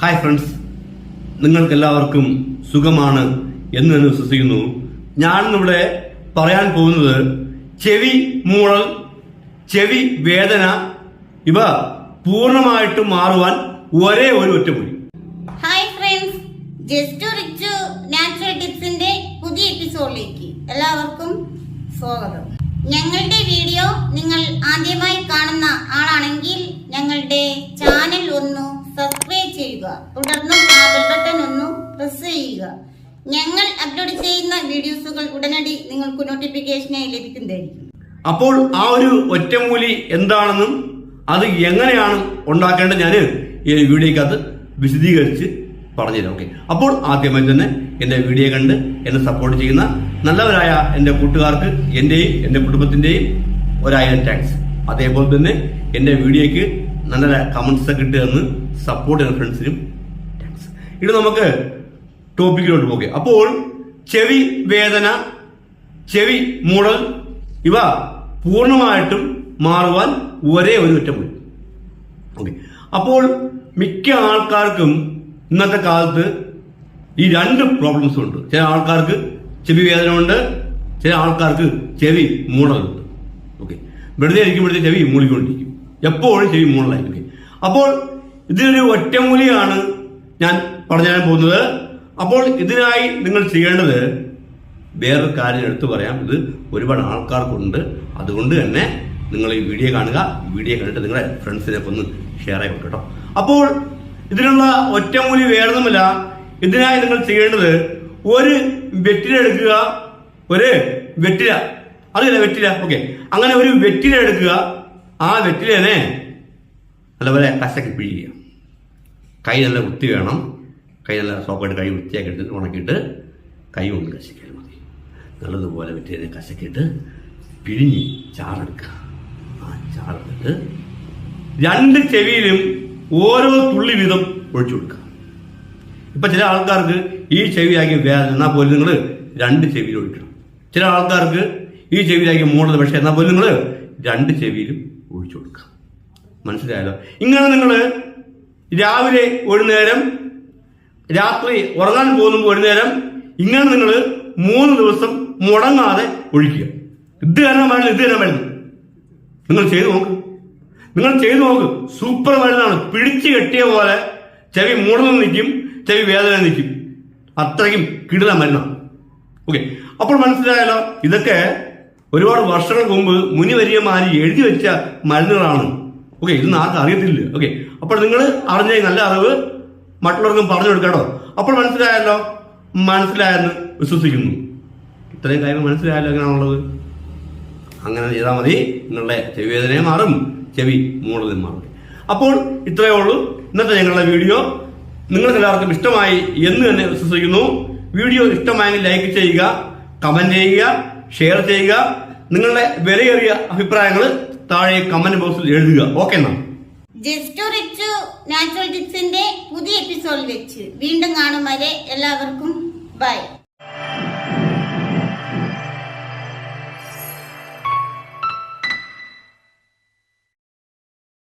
Hi friends നിങ്ങൾക്ക് എല്ലാവർക്കും സുഖമാണ് എന്ന് ഞാൻ വിശ്വസിക്കുന്നു. ഞാൻ ഇവിടെ പറയാൻ പോകുന്നത് ചെവി മൂളൽ ചെവി വേദന ഇവ പൂർണമായിട്ടും മാറുവാൻ ഒരേ ഒരു ഒറ്റമൊഴി ഹായ് ഫ്രണ്ട്സ് ജസ്റ്റ് നാച്ചുറൽ ടിപ്സിന്റെ പുതിയ എപ്പിസോഡിലേക്ക് എല്ലാവർക്കും സ്വാഗതം. ഞങ്ങളുടെ വീഡിയോ നിങ്ങൾ ആദ്യമായി തുടർന്നും ബട്ടൺ ഒന്ന് പ്രസ് ചെയ്യുക. ഞങ്ങൾ അപ്ലോഡ് ചെയ്യുന്ന വീഡിയോസുകൾ ഉടനടി നിങ്ങൾക്ക് നോട്ടിഫിക്കേഷനായി ലഭിക്കുന്നതായിരിക്കും. അപ്പോൾ ആ ഒരു ഒറ്റമൂലി എന്താണെന്നും അത് എങ്ങനെയാണ് ഉണ്ടാക്കേണ്ടത് ഞാൻ ഈ വീഡിയോക്കകത്ത് വിശദീകരിച്ച് പറഞ്ഞുതരാം ഓക്കെ അപ്പോൾ ആദ്യമായി തന്നെ എന്റെ വീഡിയോ കണ്ട് എന്നെ സപ്പോർട്ട് ചെയ്യുന്ന നല്ലവരായ എന്റെ കൂട്ടുകാർക്ക് എന്റെയും എന്റെ കുടുംബത്തിന്റെയും ഒരായിരം താങ്ക്സ് അതേപോലെ തന്നെ എന്റെ വീഡിയോയ്ക്ക് നല്ല കമന്റ്സ് ഒക്കെ ഇട്ട് സപ്പോർട്ട് ചെയ്യുന്ന ഫ്രണ്ട്സിനും ഇത് നമുക്ക് ടോപ്പിക്കിലോട്ട് പോകെ. അപ്പോൾ ചെവി വേദന ചെവി മൂടൽ ഇവ പൂർണമായിട്ടും മാറുവാൻ ഒരേ ഒരു ഒറ്റമൊഴി ഓക്കെ. അപ്പോൾ മിക്ക ആൾക്കാർക്കും ഇന്നത്തെ കാലത്ത് ഈ രണ്ട് പ്രോബ്ലംസും ഉണ്ട്. ചില ആൾക്കാർക്ക് ചെവി വേദന ഉണ്ട് ചില ആൾക്കാർക്ക് ചെവി മൂടലുണ്ട് ഓക്കെ. വെറുതെ ഇരിക്കുമ്പോഴത്തെ ചെവി മൂളിക്കൊണ്ടിരിക്കും എപ്പോഴും ചെവി മൂളായിരിക്കും അപ്പോൾ ഇതിനൊരു ഒറ്റമൂലിയാണ് ഞാൻ പറഞ്ഞു പോകുന്നത്. അപ്പോൾ ഇതിനായി നിങ്ങൾ ചെയ്യേണ്ടത് വേറൊരു കാര്യം എടുത്തു പറയാം. ഇത് ഒരുപാട് ആൾക്കാർക്കുണ്ട്. അതുകൊണ്ട് തന്നെ നിങ്ങൾ ഈ വീഡിയോ കാണുക. വീഡിയോ കണ്ടിട്ട് നിങ്ങളുടെ ഫ്രണ്ട്സിനൊക്കെ ഒന്ന് ഷെയർ ആയി കേട്ടോ അപ്പോൾ ഇതിനുള്ള ഒറ്റമൂലി വേറൊന്നുമില്ല. ഇതിനായി നിങ്ങൾ ചെയ്യേണ്ടത് ഒരു വെറ്റില എടുക്കുക. ഒരു വെറ്റില. അറിയില്ല വെറ്റില? ഓക്കെ അങ്ങനെ ഒരു വെറ്റില എടുക്കുക. ആ വെറ്റിലേനെ നല്ലപോലെ കസക്കി പിഴിയുക. കൈ നല്ല കുത്തി വേണം. കൈ നല്ല സോപ്പായിട്ട് കൈ വൃത്തിയാക്കി എടുത്തിട്ട് ഉണക്കിയിട്ട് കൈ കൊണ്ട് കശക്കിയാൽ മതി. നല്ലതുപോലെ വെറ്റിനെ കശക്കിയിട്ട് പിഴിഞ്ഞ് ചാറെടുക്കുക. ആ ചാറെടുത്തിട്ട് രണ്ട് ചെവിയിലും ഓരോ തുള്ളി വീതം ഒഴിച്ചു കൊടുക്കുക. ഇപ്പം ചില ആൾക്കാർക്ക് ഈ ചെവിയാക്കി വേദന എന്നാൽ പോലും നിങ്ങൾ രണ്ട് ചെവിയിൽ ഒഴിക്കണം. ചില ആൾക്കാർക്ക് ഈ ചെവിയിലാക്കി മൂടുന്നത് പക്ഷേ എന്നാൽ പോലും നിങ്ങൾ രണ്ട് ചെവിയിലും ഒഴിച്ചു കൊടുക്കാം. മനസ്സിലായല്ലോ? ഇങ്ങനെ നിങ്ങൾ രാവിലെ ഒരു നേരം രാത്രി ഉറങ്ങാൻ പോകുമ്പോൾ ഒരു നേരം ഇങ്ങനെ നിങ്ങൾ മൂന്ന് ദിവസം മുടങ്ങാതെ ഒഴിക്കുക. ഇത് തന്നെ മരുന്ന് ഇത് തന്നെ മരുന്ന്. നിങ്ങൾ ചെയ്തു നോക്ക്. നിങ്ങൾ ചെയ്തു നോക്ക്. സൂപ്പർ മരുന്നാണ്. പിടിച്ചു കെട്ടിയ പോലെ ചെവി മൂടുന്നു നിൽക്കും ചെവി വേദന നിൽക്കും. അത്രയ്ക്കും കിടുന്ന മരുന്നാണ്. ഓക്കെ. അപ്പോൾ മനസ്സിലായല്ലോ? ഇതൊക്കെ ഒരുപാട് വർഷങ്ങൾക്ക് മുമ്പ് മുനിവര്യമാരി എഴുതി വെച്ച മരുന്നുകളാണ്. ഓക്കെ ഇതൊന്നും ആർക്കും അറിയത്തില്ല. ഓക്കെ അപ്പോൾ നിങ്ങൾ അറിഞ്ഞ നല്ല അറിവ് മറ്റുള്ളവർക്കും പറഞ്ഞു കൊടുക്കാട്ടോ അപ്പോൾ മനസ്സിലായല്ലോ? മനസ്സിലായെന്ന് വിശ്വസിക്കുന്നു. ഇത്രയും കാര്യങ്ങൾ മനസ്സിലായല്ലോ എങ്ങനെയാണുള്ളത്? അങ്ങനെ ചെയ്താൽ മതി. നിങ്ങളുടെ ചെവി വേദനയും മാറും. ചെവി മൂടലും മാറും. അപ്പോൾ ഇത്രയേ ഉള്ളൂ. ഇന്നത്തെ ഞങ്ങളുടെ വീഡിയോ. നിങ്ങൾക്ക് എല്ലാവർക്കും ഇഷ്ടമായി എന്ന് തന്നെ വിശ്വസിക്കുന്നു. വീഡിയോ ഇഷ്ടമായെങ്കിൽ ലൈക്ക് ചെയ്യുക കമന്റ് ചെയ്യുക ഷെയർ ചെയ്യുക. നിങ്ങളുടെ വിലയേറിയ അഭിപ്രായങ്ങൾ താഴെ കമന്റ് ബോക്സിൽ എഴുതുക. ഓക്കെ എന്നാ? ജസ്റ്റ് റിച്ച് നാച്ചുറൽ ടിപ്സിന്റെ പുതിയ എപ്പിസോഡിൽ വെച്ച് വീണ്ടും കാണും വരെ എല്ലാവർക്കും ബൈ.